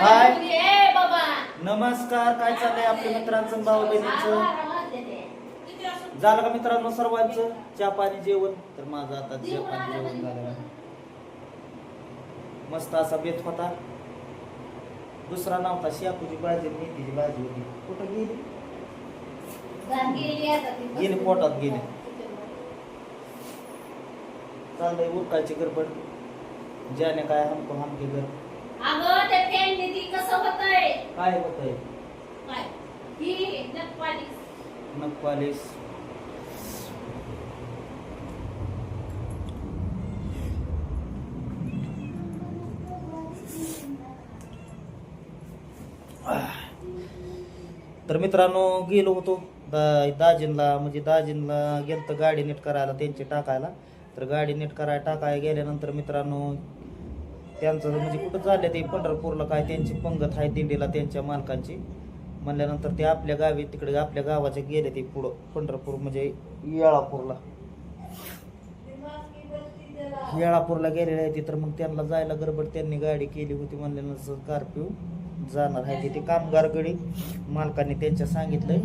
हाय. नमस्कार काय चाललंय आपल्या मित्रांचं भाऊ बहिणीचं? झालं का मित्रांनो सर्वांचं? चहा पाणी जेवण? तर माझं आता चहा पाणी जेवण झालं. मस्त असा बेत होता. दुसरा नव्हता शेपूची भाजी मेथीची भाजी होती. कुठं गेली? गेली पोटात गेली. चाललंय उरकायची गडबड. ज्याने काय हमको हमके घर. अगं ती कसं होतंय? काय ही नखपाली नखपालिश तर मित्रांनो गेलो होतो दा दाजींला म्हणजे दाजींला गेलं तर गाडी नीट करायला त्यांची टाकायला. तर गाडी नीट करायला टाकायला गेल्यानंतर मित्रांनो त्यांचं म्हणजे कुठं चालले ते पंढरपूरला काय त्यांची पंगत आहे दिंडीला त्यांच्या मालकांची? म्हणल्यानंतर ते आपल्या गावी तिकडे आपल्या गावाच्या गेले ते पुढं पंढरपूर म्हणजे येळापूरला. येळापूरला गेलेले आहे ते तर मग त्यांना जायला गडबड त्यांनी गाडी केली होती म्हणल्यानंतर स्कॉर्पिओ जाणार आहे तिथे. कामगार गडी मालकांनी त्यांच्या सांगितलंय.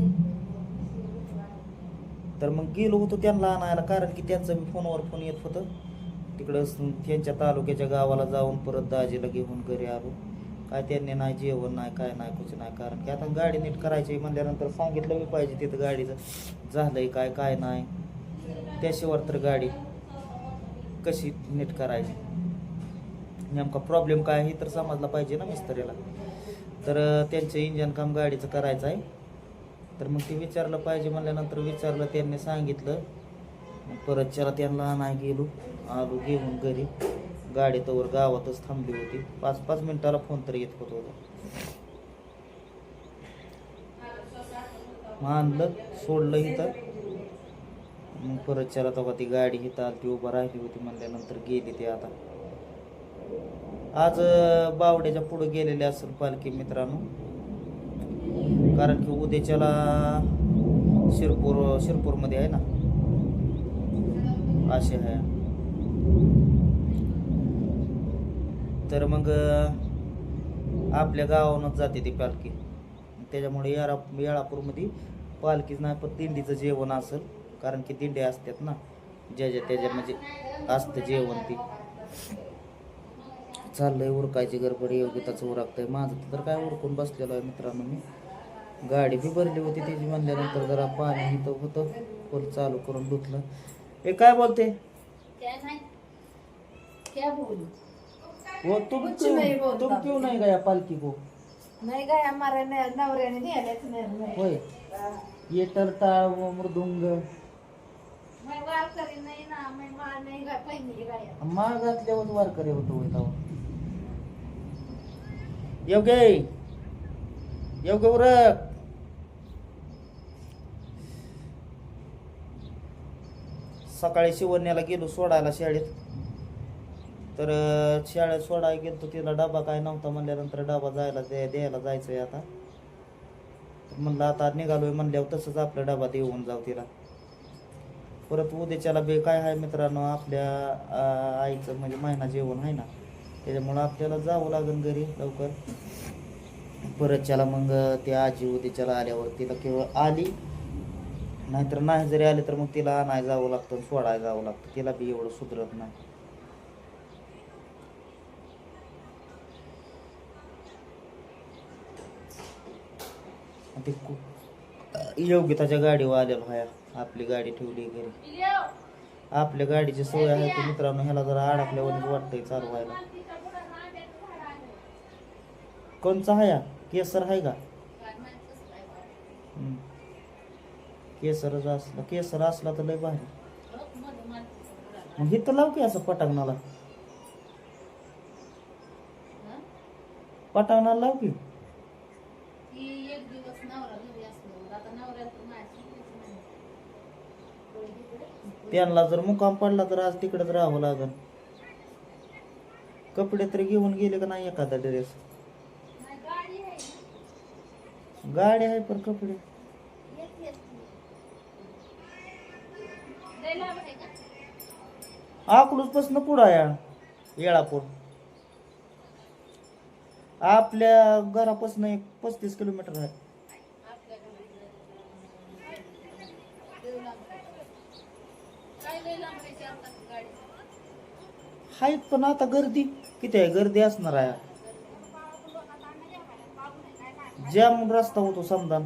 तर मग गेलो होतो त्यांना आणायला कारण की त्यांचं मी फोनवर फोन येत होतं. तिकडं त्यांच्या तालुक्याच्या गावाला जाऊन परत दाजीला घेऊन घरी आलो. काय त्यांनी नाही जेवण नाही काय नाही कुछ नाही. कारण की आता गाडी नीट करायची म्हणल्यानंतर सांगितलं मी पाहिजे तिथं गाडीचं. झालंय काय काय नाही. त्याशिवाय तर गाडी कशी नीट करायची? नेमका प्रॉब्लेम काय आहे हे तर समजला पाहिजे ना मिस्त्रीला. तर त्यांचं इंजन काम गाडीचं करायचं आहे. तर मग ते विचारलं पाहिजे म्हणल्यानंतर विचारलं त्यांनी सांगितलं परत चला त्यांना नाही गेलो. आलो घेऊन घरी. गाडी तवर गावातच थांबली होती. पाच पाच मिनिटाला फोन तर येत होत होता. मग आणलं सोडलं इथं. मग परत चला तेव्हा ती गाडी इथं आली ती उभं राहिली होती म्हणल्यानंतर गेली ती आता. आज बावड्याच्या पुढे गेलेले असेल पालखी मित्रांनो. कारण की उद्याच्याला शिरपूर शिरपूरमध्ये आहे ना. असे आहे. तर मग आपल्या गावावरूनच जाते ती पालखी. त्याच्यामुळे येळा येळापूरमध्ये पालखीच नाही पण दिंडीचं जेवण असेल. कारण की दिंड्या असतात ना ज्या ज्या त्याच्या म्हणजे असतं जेवण ती. चाललंय उरकायची गडबड योग्यताचं उरकतंय. माझं तर काय उरकून बसलेलो आहे मित्रांनो मी. गाडी बी भरली होती त्याची म्हणल्यानंतर जरा पाणी इथं होतं फुल चालू करून धुतलं. हे काय बोलते? क्या नाही क्या बोलू? वो तुम कुछ क्यों नहीं बोलता। तुम क्यों नहीं गया पालकी को? नाही काय न- नवऱ्याने न्यायलाच नाही होय ये टाळ मृदुंग। मैं वार करी नाही ना मैं मार नाही गा पहिली गाया। मागातल्यावर वारकरी होतो होय योग्य योग्य उरक। सकाळी शिवण्याला गेलो सोडायला शाळेत. तर शाळेत सोडायला गेलो तर तिला डबा काय नव्हता म्हणल्यानंतर डबा जायला द्या- द्यायला जायचंय आता. म्हणलं आता निघालोय म्हणल्यावर तसंच आपला डबा देऊन जाऊ तिला. परत उद्याच्याला बे काय आहे मित्रांनो आपल्या आईचं म्हणजे महिना जेवण आहे ना त्याच्यामुळं आपल्याला जावं लागेल घरी लवकर. परतच्याला मग ती आजी उद्याच्याला आल्यावर तिला केवळ आली नाहीतर नाही जरी आले तर मग तिला आणायला जावं लागतं सोडायला जावं लागतं. तिला बी एवढं सुधरत नाही. ते योगिताच्या गाडीवर आलेलो आहे. आपली गाडी ठेवली घरी. आपल्या गाडीची सोय आहे ती मित्रांनो ह्याला जरा अडकल्यावर वाटतंय चालू व्हायला. कोणचा आहे हा? केसर आहे का? हम्म. केसरच असला केसर असला तर लय भारी. मग इथं लाव की असं पटांगणाला. पटांगणाला लाव की. त्यांना जर मुकाम पडला तर आज तिकडेच राहावं लागल कपडे तरी घेऊन गेले का नाही एखादा ड्रेस गाडी आहे ना. गाडी आहे पण कपडे. का अकलूज पुढं आहे? येळापूर. आपल्या घरापासून एक पस्तीस किलोमीटर आहे. आपल्या आहेत पण आता गर्दी. किती आहे? गर्दी असणार आहे. जॅम रस्ता होतो समदान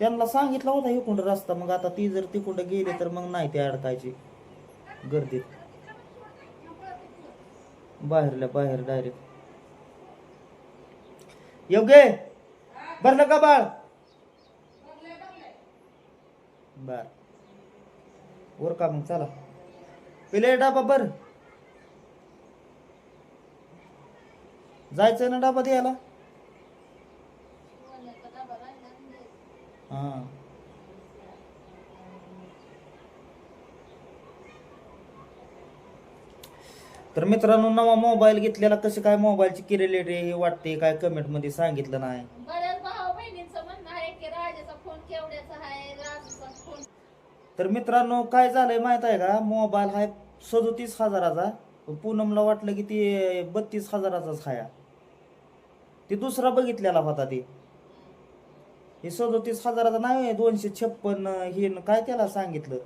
त्यांना सांगितलं होता इकडं रस्ता मग आता ती जर तिकडं गेली तर मग नाही ते अडकायची गर्दीत. बाहेरल्या बाहेर डायरेक्ट योग्य भरलं का बाळ. बर वर का मग चला. पिले डाबा बर जायचं ना डाबा द्यायला शिवाल्याचा डबा राहिला नाही. हा. तर मित्रांनो नवा मोबाईल घेतलेला कसं काय मोबाईलची किरेलिटी हे वाटते काय कमेंटमध्ये सांगितलं नाही. बऱ्याच भाऊ बहिणींचं म्हणणं आहे की राजाचा फोन केवढ्याचा आहे राजूचा फोन तर मित्रांनो काय झालंय माहीत आहे का? मोबाईल हा सदोतीस हजाराचा पण पूनमला वाटलं की ते बत्तीस हजाराचाच हाया. ते दुसरा बघितलेला होता ते. हे सदोतीस हजाराचा नाही दोनशे छप्पन हे न काय त्याला सांगितलं?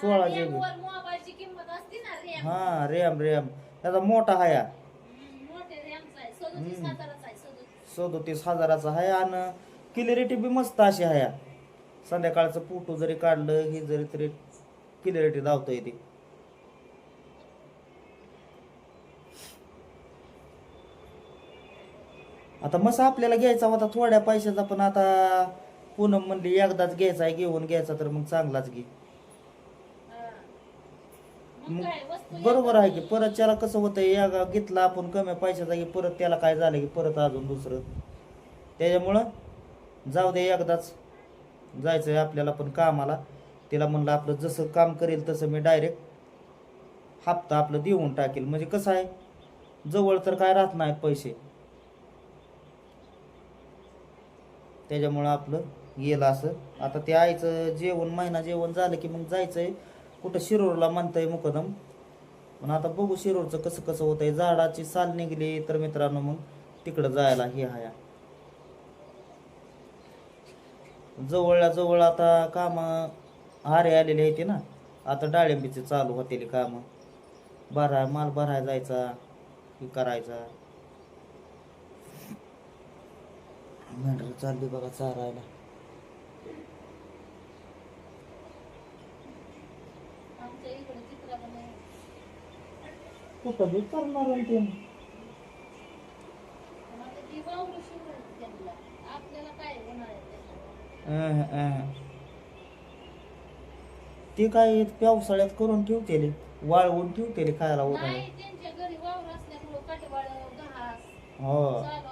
सोळा जी बी वर मोबाईलची किंमत असते ना रॅम हा रॅम रॅम त्याचा मोठा हाया. मोठे रॅमचा आहे. सदोतीस. हजाराचा आहे सदोतीस. सदोतीस हजाराचा आहे आणि क्लिअरिटी बी मस्त अशी आहे संध्याकाळचं फोटो जरी काढलं हे जरी तरी क्लिअरिटी धावता येते आता मस्त आपल्याला घ्यायचा होता थोड्या पैशाचा पण आता पूनम म्हणली एकदाच घ्यायचा आहे घेऊन घ्यायचा तर मग चांगलाच घे. मग बरोबर आहे की परत त्याला कसं होतं या घेतला आपण कमी पैशाचा की परत त्याला काय झालं की परत अजून दुसरं. त्याच्यामुळं जाऊ दे एकदाच जायचं आहे आपल्याला पण कामाला. तिला म्हणलं आपलं जसं काम करेल तसं मी डायरेक्ट हप्ता आपलं देऊन टाकेल. म्हणजे कसं आहे जवळ तर काय राहत नाहीत पैसे. त्याच्यामुळं आपलं गेलं असं. आता ते आईचं जेवण महिना जेवण झालं की मग जायचंय. कुठं शिरोरला म्हणतंय मुकदम. पण आता बघू शिरोरचं कसं कसं होतंय. झाडाची साल निघली तर मित्रांनो मग तिकडं जायला हे हाया. जवळल्या जवळ आता काम हारे आलेले आहेत ना. आता डाळिंबीचे चालू होतील काम. भराय माल भराय जायचा हे करायचा. मेंढर चालली बघा चारायला. कुठं बी करणार आहे ते. काय होणार आहे त्याच्यावर अहं, अहं. ते काय पावसाळ्यात करून ठेवतेले? वाळवून ठेवतेले खायला उन्हाळ्यात. नाही त्यांच्या घरी वावर असल्यामुळं काटेवाड घास हो. चालू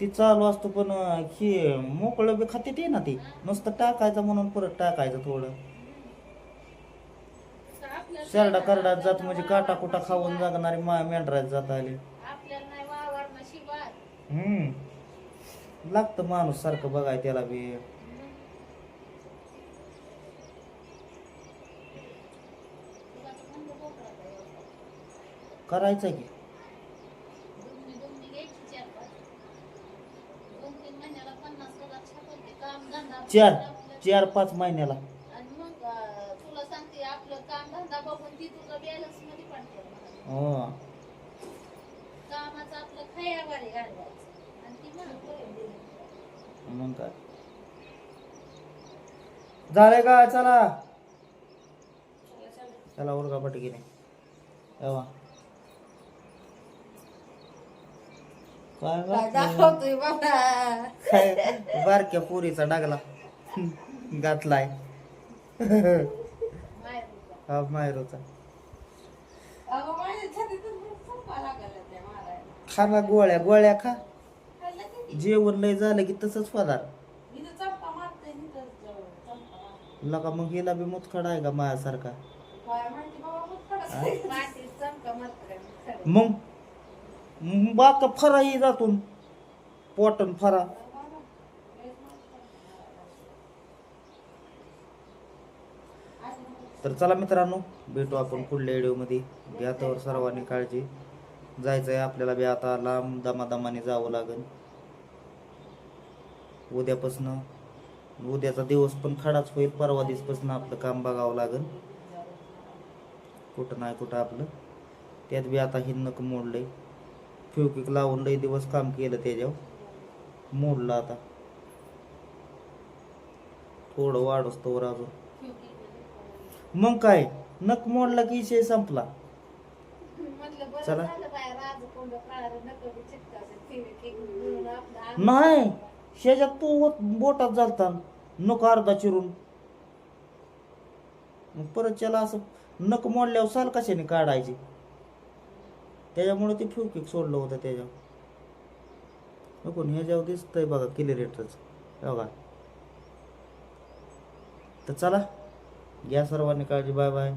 ती चालू असतो पण हे मोकळं बी खाते ते ना ते. नुसतं टाकायचं म्हणून परत टाकायचं थोडं. शेरडा करडात जात म्हणजे काटा कुटा खाऊन. जगणारी मा मेंढरात जात आले. हम्म. लागतं माणूस सारखं बघाय त्याला बी. करायचं की दुमणी दुमणी घ्यायची चार पाच दोन तीन महिन्याला पन्नास हजार छापल ते काम धंदा चार चार पाच महिन्याला. आणि मग अं, तुला सांगते आपलं काम धंदा बघून ती तुझं बॅलन्समध्ये पण ठेव म्हणाली. हो. कामाचं आपलं खयावारी घालवायचं. आणि ती म्हणत बरं दिलं. मग काय? झालंय का? चला. चला उरगा पटकीने. तेव्हा काय काय घातलंय? दाखवतोय बाबा काय? बारक्या पुरीचा डागला. घातलाय. निघा. हा मायरोचा. खा ना गोळ्या गोळ्या खा? जेवण लय झालं की तसंच पदार. लका मग गेला बी मुतखडा आहे का माझ्यासारखा? मग? बाका फरा ही जातून. पोटन फरा बाबा, लयच मारते. आज मग तर चला मित्रांनो भेटू आपण पुढल्या व्हिडिओमध्ये. घ्या तर सर्वांनी काळजी. जायचंय आपल्याला बी आता लांब दमादमाने जावं लागेल. उद्यापासनं उद्याचा दिवस पण खडाच होईल परवा दिसपासनं आपलं काम बघावं लागेल. कुठं नाही कुठं आपलं. त्यात बी आता हे मोडलं मोडलंय. फ्युकिक लावून लई दिवस काम केलं त्याच्यावर. मोडलं आता. थोडं वाढ तोवर अजून मग काय? नक मोडला की विषय संपला. म्हटलं बरं चला. झालं बाय नको बी आपलं नाही शेजात तू होत बोटात चालता नक अर्धा चिरून. मग परत त्याला असं नक मोडल्यावर साल कशाने काढायची? त्याच्यामुळे ते फ्युकिक सोडलं होतं त्याच्यावर. बघून ह्याच्यावर दिसतंय बघा किलेरेटरच बघा. तर चला. घ्या सर्वांनी काळजी बाय बाय.